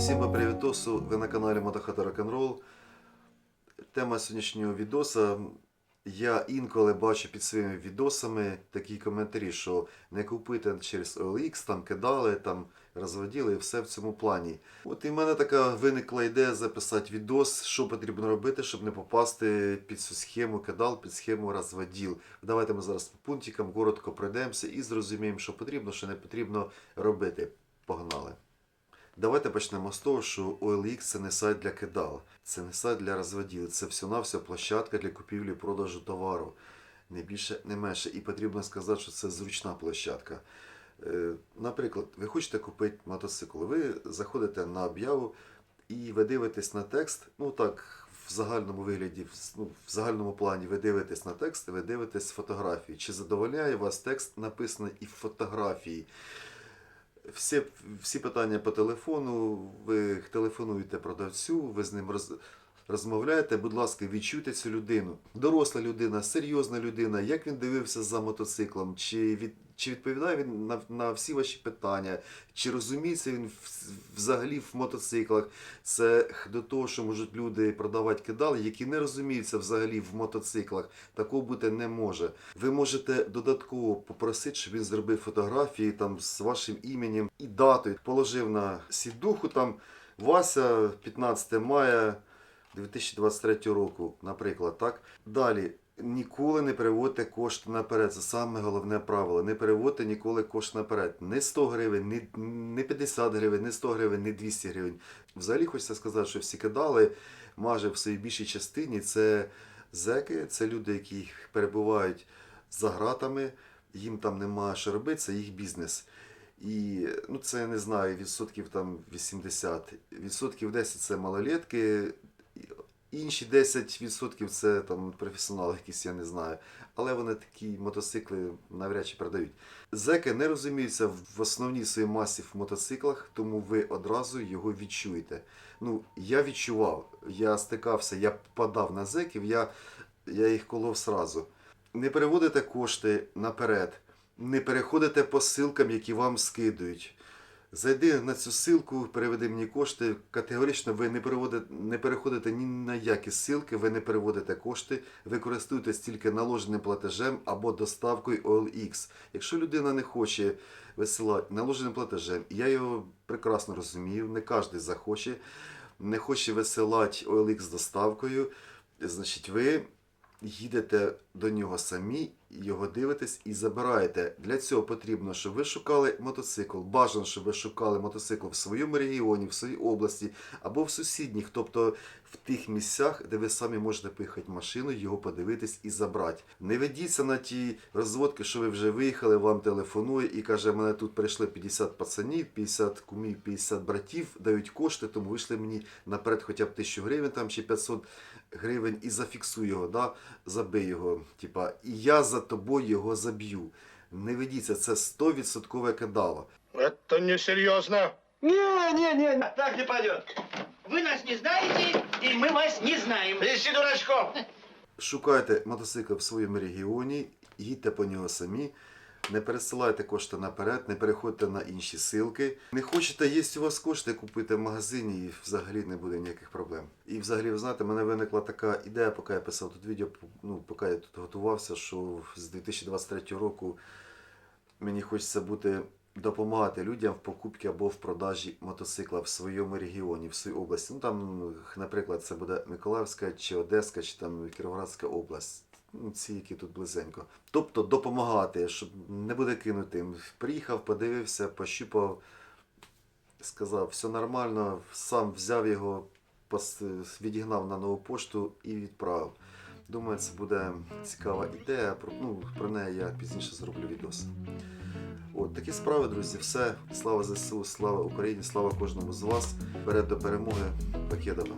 Всім привітосу, ви на каналі Мотохата Рок-н-Рол. Тема сьогоднішнього відоса. Я інколи бачу під своїми відосами такі коментарі, що не купити через OLX, там кидали, там розводили і все в цьому плані. От і в мене така виникла ідея записати відос, що потрібно робити, щоб не попасти під цю схему кидал, під схему розводіл. Давайте ми зараз по пунктикам коротко пройдемося і зрозуміємо, що потрібно, що не потрібно робити. Погнали! Давайте почнемо з того, що OLX це не сайт для кидал, це не сайт для розводіл, це всього-навсього площадка для купівлі і продажу товару. Не більше, не менше. І потрібно сказати, що це зручна площадка. Е, Наприклад, ви хочете купити мотоцикл, ви заходите на об'яву і ви дивитесь на текст, ну так, в загальному вигляді, ну, в загальному плані ви дивитесь на текст, ви дивитесь фотографії. Чи задовольняє вас текст написаний і в фотографії? Всі, всі питання по телефону, ви телефонуєте продавцю, ви з ним роз, розмовляєте. Будь ласка, відчуйте цю людину. Доросла людина, серйозна людина, як він дивився за мотоциклом, чи, від, чи відповідає він на, на всі ваші питання, чи розуміється він взагалі в мотоциклах. Це до того, що можуть люди продавати кидали, які не розуміються взагалі в мотоциклах. Такого бути не може. Ви можете додатково попросити, щоб він зробив фотографії там з вашим іменем і датою. Положив на сідуху там Вася 15 мая 2023 року, наприклад, так. Далі. Ніколи не переводьте кошти наперед. Це саме головне правило. Не переводьте ніколи кошти наперед. Не 100 гривень, не 50 гривень, не 100 гривень, не 200 гривень. Взагалі хочеться сказати, що всі кидали майже в своїй більшій частині це зеки, це люди, які перебувають за гратами, їм там немає що робити, це їх бізнес. І ну, це я не знаю, відсотків там 80. Відсотків 10 це малолетки, інші 10% це там професіонали якісь, я не знаю. Але вони такі мотоцикли навряд чи продають. Зеки не розуміються в основній своїй масі в мотоциклах, тому ви одразу його відчуєте. Ну, я відчував, я стикався, я попадав на зеків, я, я їх колов сразу. Не переводите кошти наперед, не переходите по ссылкам, які вам скидують. Зайди на цю ссылку, переведи мені кошти. Категорично ви не не переходите ні на які ссылки, ви не переводите кошти, ви користуєтесь тільки наложеним платежем або доставкою OLX. Якщо людина не хоче висилати наложеним платежем, я його прекрасно розумію, не кожен захоче, не хоче висилати OLX з доставкою, значить ви їдете до нього самі, його дивитесь і забираєте. Для цього потрібно, щоб ви шукали мотоцикл. Бажано, щоб ви шукали мотоцикл в своєму регіоні, в своїй області або в сусідніх, тобто в тих місцях, де ви самі можете поїхати машиною, його подивитись і забрати. Не ведіться на ті розводки, що ви вже виїхали, вам телефонує і каже, мене тут прийшли 50 пацанів, 50 кумів, 50 братів, дають кошти, тому вийшли мені наперед хоча б 1000 гривень там чи 500 гривень і зафіксуй його, да? забий його Типа, і я за тобою його заб'ю. Не ведіться, це 100% кидало. Это несерьезно. Не, не, не, не, так не пойдет. Вы нас не знаете, и мы вас не знаем. Ищи дурачков. Шукайте мотоцикл в своєму регіоні, їдьте по нього самі. Не пересилайте кошти наперед, не переходьте на інші силки. Не хочете, є у вас кошти, купити в магазині і взагалі не буде ніяких проблем. І взагалі, ви знаєте, в мене виникла така ідея, поки я писав тут відео, ну, поки я тут готувався, що з 2023 року мені хочеться бути допомагати людям в покупці або в продажі мотоцикла в своєму регіоні, в своїй області. Ну там, наприклад, це буде Миколаївська чи Одеська, чи там Кіровоградська область. Ці, які тут близенько. Тобто допомагати, щоб не буде кинутим. Приїхав, подивився, пощупав, сказав, все нормально, сам взяв його, відігнав на нову пошту і відправив. Думаю, це буде цікава ідея. Ну, про неї я пізніше зроблю відос. От такі справи, друзі. Все. Слава ЗСУ, слава Україні, слава кожному з вас. Вперед до перемоги. Покедова.